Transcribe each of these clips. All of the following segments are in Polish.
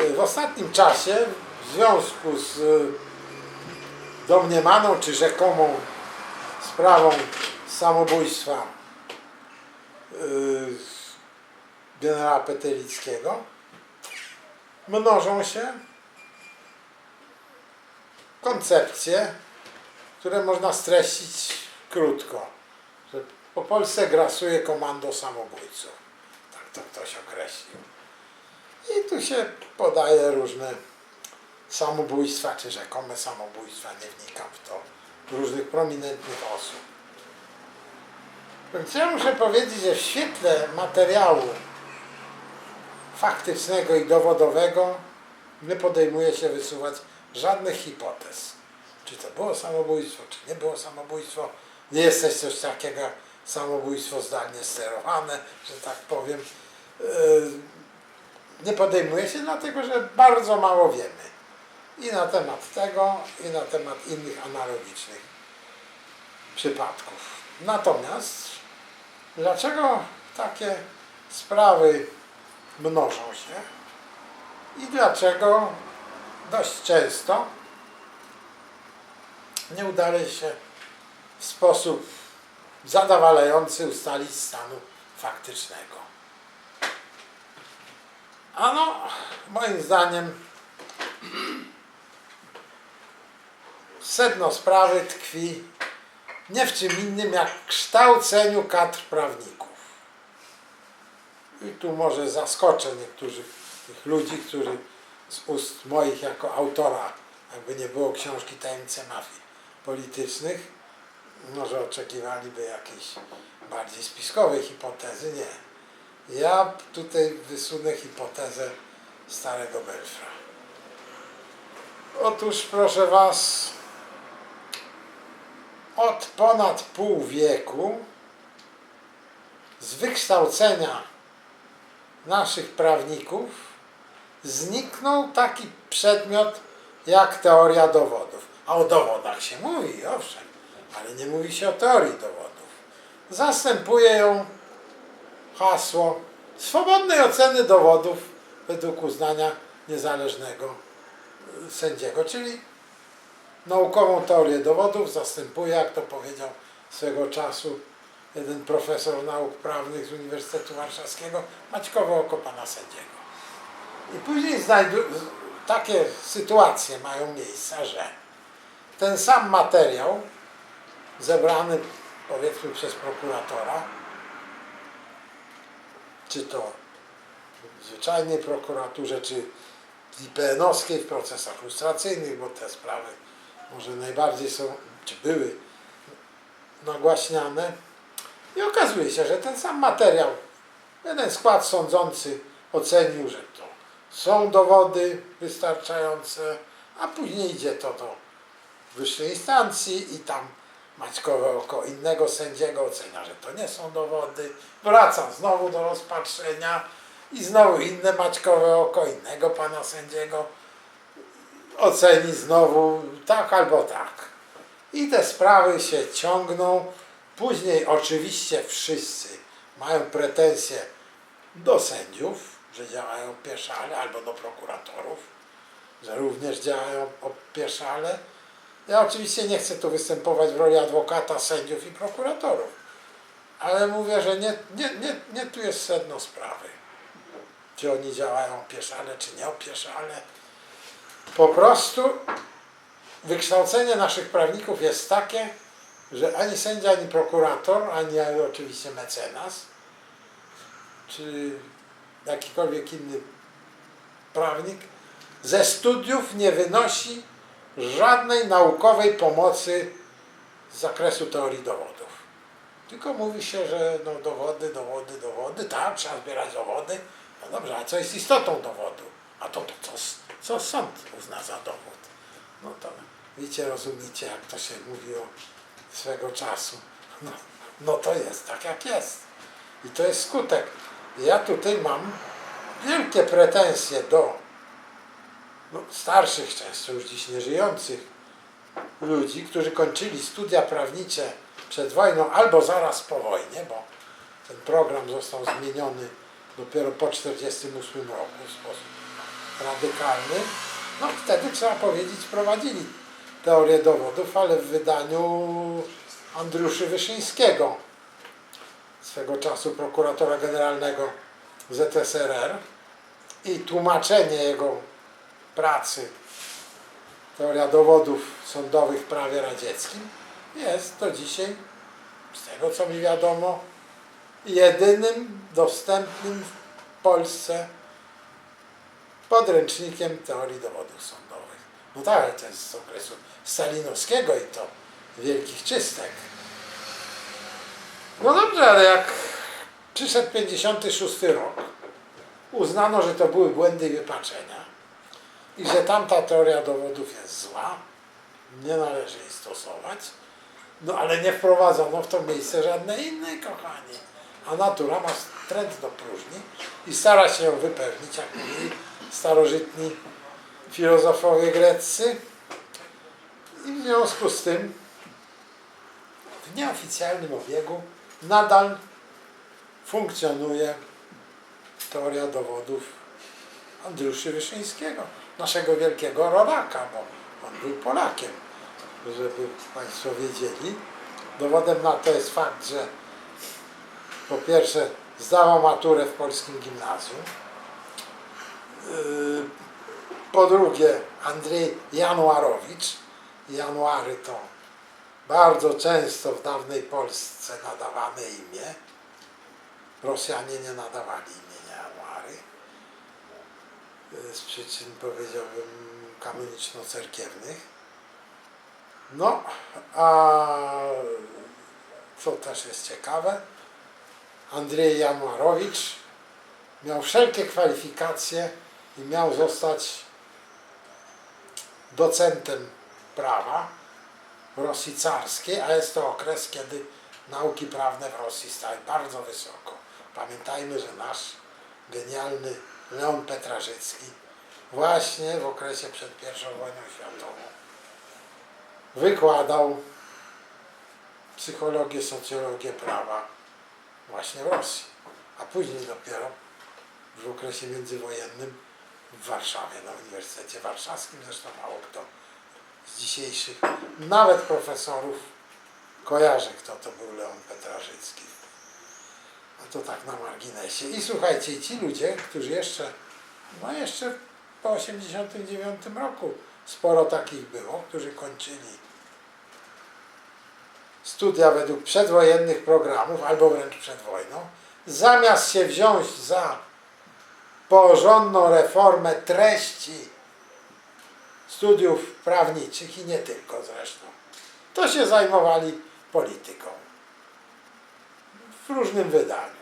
Y, W ostatnim czasie w związku z y, domniemaną czy rzekomą sprawą samobójstwa y, generała Petelickiego mnożą się koncepcje, które można streścić krótko, że po Polsce grasuje komando samobójców. Tak to ktoś określił. I tu się podaje różne samobójstwa, czy rzekome samobójstwa, nie wnikam w to, różnych prominentnych osób. Więc ja muszę powiedzieć, że w świetle materiału faktycznego i dowodowego nie podejmuje się wysuwać żadnych hipotez. Czy to było samobójstwo, czy nie było samobójstwo. Nie jest też coś takiego samobójstwo zdalnie sterowane, że tak powiem. Yy, Nie podejmuje się dlatego, że bardzo mało wiemy. I na temat tego, i na temat innych analogicznych przypadków. Natomiast dlaczego takie sprawy mnożą się i dlaczego dość często nie udaje się w sposób zadowalający ustalić stanu faktycznego. Ano, moim zdaniem sedno sprawy tkwi nie w czym innym jak kształceniu kadr prawników. I tu może zaskoczę niektórych tych ludzi, którzy z ust moich jako autora, jakby nie było książki Tajemnice Mafii Politycznych, może oczekiwaliby jakiejś bardziej spiskowej hipotezy. Nie. Ja tutaj wysunę hipotezę starego Belfra. Otóż proszę Was, od ponad pół wieku z wykształcenia naszych prawników zniknął taki przedmiot jak teoria dowodów. A o dowodach się mówi, owszem, ale nie mówi się o teorii dowodów. Zastępuje ją hasło swobodnej oceny dowodów według uznania niezależnego sędziego, czyli naukową teorię dowodów zastępuje, jak to powiedział swego czasu jeden profesor nauk prawnych z Uniwersytetu Warszawskiego, Maćkowe oko pana sędziego. I później takie sytuacje mają miejsce, że ten sam materiał zebrany powiedzmy przez prokuratora, czy to w zwyczajnej prokuraturze, czy w IPN-owskiej w procesach lustracyjnych, bo te sprawy może najbardziej są, czy były nagłaśniane. I okazuje się, że ten sam materiał, jeden skład sądzący ocenił, że to są dowody wystarczające, a później idzie to do wyższej instancji i tam Maćkowe oko innego sędziego ocenia, że to nie są dowody, wraca znowu do rozpatrzenia i znowu inne Maćkowe oko innego pana sędziego oceni znowu tak albo tak. I te sprawy się ciągną. Później oczywiście wszyscy mają pretensje do sędziów, że działają pieszale, albo do prokuratorów, że również działają pieszale. Ja oczywiście nie chcę tu występować w roli adwokata sędziów i prokuratorów, ale mówię, że nie, nie, nie, nie tu jest sedno sprawy. Czy oni działają pieszale, czy nie opieszale. Po prostu wykształcenie naszych prawników jest takie, że ani sędzia, ani prokurator, ani oczywiście mecenas, czy jakikolwiek inny prawnik ze studiów nie wynosi żadnej naukowej pomocy z zakresu teorii dowodów. Tylko mówi się, że no dowody, dowody, dowody, tak, trzeba zbierać dowody. No dobrze, a co jest istotą dowodu? A to, to co, co sąd uzna za dowód? No to wiecie, rozumiecie, jak to się mówiło swego czasu. No, no to jest tak, jak jest. I to jest skutek. Ja tutaj mam wielkie pretensje do no, starszych, często już dziś nieżyjących ludzi, którzy kończyli studia prawnicze przed wojną albo zaraz po wojnie, bo ten program został zmieniony dopiero po 1948 roku w sposób radykalny, no wtedy trzeba powiedzieć prowadzili teorię dowodów, ale w wydaniu Andriuszy Wyszyńskiego, swego czasu prokuratora generalnego ZSRR i tłumaczenie jego pracy teoria dowodów sądowych w prawie radzieckim jest do dzisiaj, z tego co mi wiadomo, jedynym dostępnym w Polsce podręcznikiem teorii dowodów sądowych. No tak, ale to jest z okresu stalinowskiego i to wielkich czystek. No dobrze, ale jak przyszedł 56 rok, uznano, że to były błędy i wypaczenia i że tamta teoria dowodów jest zła, nie należy jej stosować, no ale nie wprowadzono w to miejsce żadnej innej, kochani. A natura ma trend do próżni i stara się ją wypełnić, jak mówili starożytni filozofowie greccy. I w związku z tym w nieoficjalnym obiegu nadal funkcjonuje teoria dowodów Andriuszy Wyszyńskiego, naszego wielkiego rodaka, bo on był Polakiem, żeby Państwo wiedzieli. Dowodem na to jest fakt, że po pierwsze zdawał maturę w polskim gimnazjum, Yy, po drugie Andrzej Januarowicz. January to bardzo często w dawnej Polsce nadawane imię. Rosjanie nie nadawali. Yy, Z przyczyn powiedziałbym kanoniczno-cerkiewnych. No, a co też jest ciekawe, Andrzej Januarowicz miał wszelkie kwalifikacje i miał zostać docentem prawa w Rosji carskiej, a jest to okres, kiedy nauki prawne w Rosji stały bardzo wysoko. Pamiętajmy, że nasz genialny Leon Petrażycki właśnie w okresie przed I wojną światową wykładał psychologię, socjologię prawa właśnie w Rosji, a później dopiero w okresie międzywojennym w Warszawie, na Uniwersytecie Warszawskim, zresztą mało kto z dzisiejszych, nawet profesorów kojarzy, kto to był Leon Petrażycki. To tak na marginesie. I słuchajcie, ci ludzie, którzy jeszcze, no jeszcze po 89 roku sporo takich było, którzy kończyli studia według przedwojennych programów, albo wręcz przed wojną, zamiast się wziąć za porządną reformę treści studiów prawniczych i nie tylko zresztą, to się zajmowali polityką w różnym wydaniu.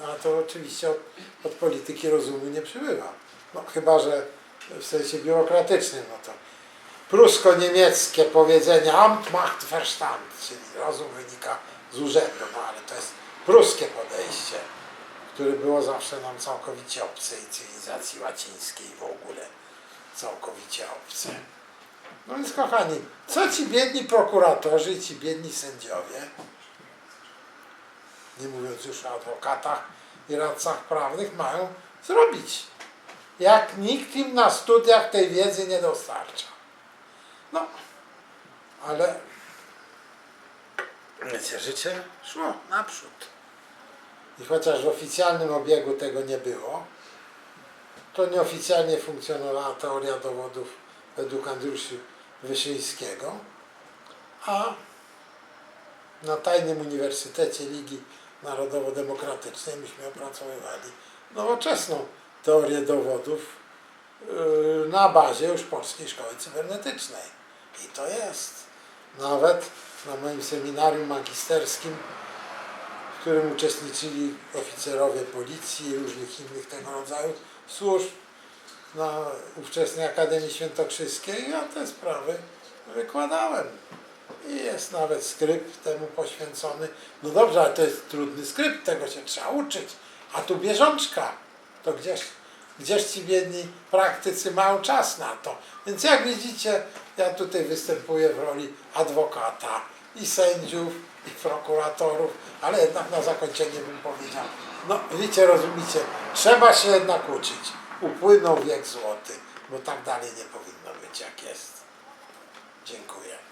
No a to oczywiście od, od polityki rozumu nie przybywa. No chyba, że w sensie biurokratycznym, no to prusko-niemieckie powiedzenie Amt macht Verstand, czyli rozum wynika z urzędu, no ale to jest pruskie podejście, które było zawsze nam całkowicie obce i cywilizacji łacińskiej w ogóle całkowicie obce. No więc kochani, co ci biedni prokuratorzy i ci biedni sędziowie, nie mówiąc już o adwokatach i radcach prawnych, mają zrobić? Jak nikt im na studiach tej wiedzy nie dostarcza. No, ale życie szło naprzód. I chociaż w oficjalnym obiegu tego nie było, to nieoficjalnie funkcjonowała teoria dowodów według Andruszy Wyszyńskiego, a na Tajnym Uniwersytecie Ligi Narodowo-Demokratycznej myśmy opracowywali nowoczesną teorię dowodów yy, na bazie już Polskiej Szkoły Cybernetycznej. I to jest. Nawet na moim seminarium magisterskim, w którym uczestniczyli oficerowie policji i różnych innych tego rodzaju służb na ówczesnej Akademii Świętokrzyskiej, ja te sprawy wykładałem. I jest nawet skrypt temu poświęcony. No dobrze, ale to jest trudny skrypt, tego się trzeba uczyć. A tu bieżączka. To gdzieś, gdzieś ci biedni praktycy mają czas na to. Więc jak widzicie, ja tutaj występuję w roli adwokata i sędziów, i prokuratorów, ale jednak na zakończenie bym powiedział, no wiecie, rozumiecie, trzeba się jednak uczyć. upłynął wiek złoty, bo tak dalej nie powinno być jak jest. Dziękuję.